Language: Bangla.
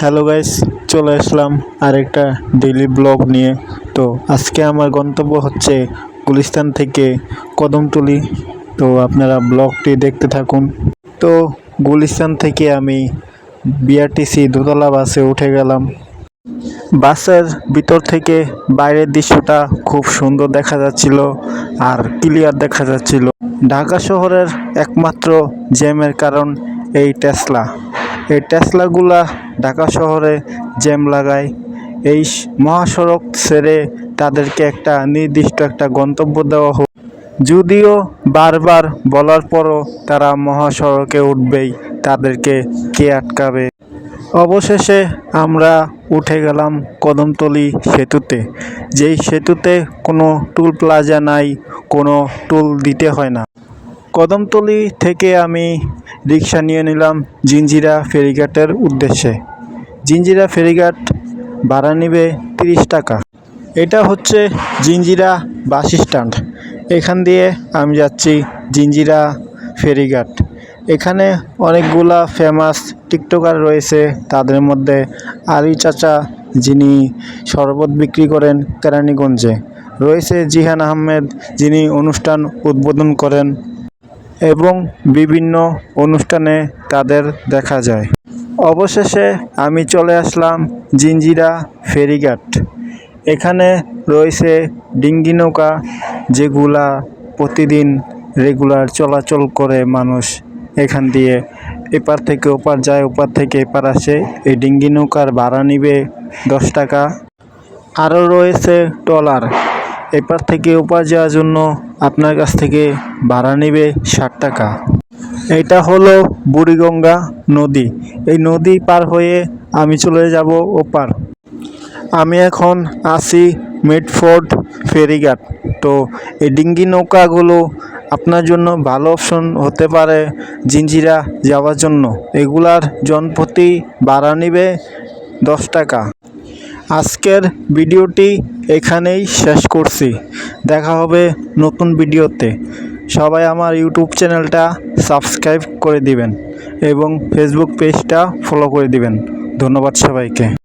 হ্যালো গাইস চলে আসলাম আরেকটা ডেইলি ব্লগ নিয়ে। তো আজকে আমার গন্তব্য হচ্ছে গুলিস্তান থেকে কদমতলি। তো আপনারা ব্লগটি দেখতে থাকুন। তো গুলিস্তান থেকে আমি বিআরটিসি দোতলা বাসে উঠে গেলাম। বাসের ভিতর থেকে বাইরের দৃশ্যটা খুব সুন্দর দেখা যাচ্ছিল আর ক্লিয়ার দেখা যাচ্ছিল। ঢাকা শহরের একমাত্র জ্যামের কারণ এই টেসলা এই টেসলাগুলা ঢাকা শহরে জ্যাম লাগায়। এই মহাসড়ক ছেড়ে তাদেরকে একটা নির্দিষ্ট একটা গন্তব্য দেওয়া হোক। যদিও বারবার বলার পরও তারা মহাসড়কে উঠবেই, তাদেরকে কে আটকাবে? অবশেষে আমরা উঠে গেলাম কদমতলি সেতুতে। যেই সেতুতে কোনো টুল প্লাজা নাই, কোনো টুল দিতে হয় না। কদমতলি থেকে আমি রিক্সা নিয়ে নিলাম জিঞ্জিরা ফেরিঘাটের উদ্দেশ্যে। জিঞ্জিরা ফেরিঘাট ভাড়া নেবে তিরিশ টাকা। এটা হচ্ছে জিঞ্জিরা বাস স্ট্যান্ড। এখান দিয়ে আমি যাচ্ছি জিঞ্জিরা ফেরিঘাট। এখানে অনেকগুলা ফেমাস টিকটকার রয়েছে, তাদের মধ্যে আলী চাচা যিনি শরবত বিক্রি করেন কেরানীগঞ্জে। রয়েছে জিহান আহমেদ যিনি অনুষ্ঠান উদ্বোধন করেন এবং বিভিন্ন অনুষ্ঠানে তাদের দেখা যায়। অবশেষে আমি চলে আসলাম জিঞ্জিরা ফেরিঘাট। এখানে রয়েছে ডিঙ্গি নৌকা, যেগুলা প্রতিদিন রেগুলার চলাচল করে মানুষ। এখান দিয়ে এপার থেকে ওপার যায়, ওপার থেকে এপার আসে। এই ডিঙ্গি নৌকার ভাড়া নিবে দশ টাকা। আরও রয়েছে ট্রলার। এপার থেকে ওপার যাওয়ার জন্য আপনার কাছ থেকে ভাড়া নেবে ষাট টাকা। এটা হলো বুড়িগঙ্গা নদী। এই নদী পার হয়ে আমি চলে যাব ওপার। আমি এখন আছি মিডফোর্ড ফেরিঘাট। তো এই ডিঙ্গি নৌকাগুলো আপনার জন্য ভালো অপশন হতে পারে জিঞ্জিরা যাওয়ার জন্য। এগুলার জনপ্রতি ভাড়া নিবে দশ টাকা। আজকের ভিডিওটি এখানেই শেষ করছি। দেখা হবে নতুন ভিডিওতে। সবাই আমার ইউটিউব চ্যানেলটা সাবস্ক্রাইব করে দিবেন এবং ফেসবুক পেজটা ফলো করে দিবেন। ধন্যবাদ সবাইকে।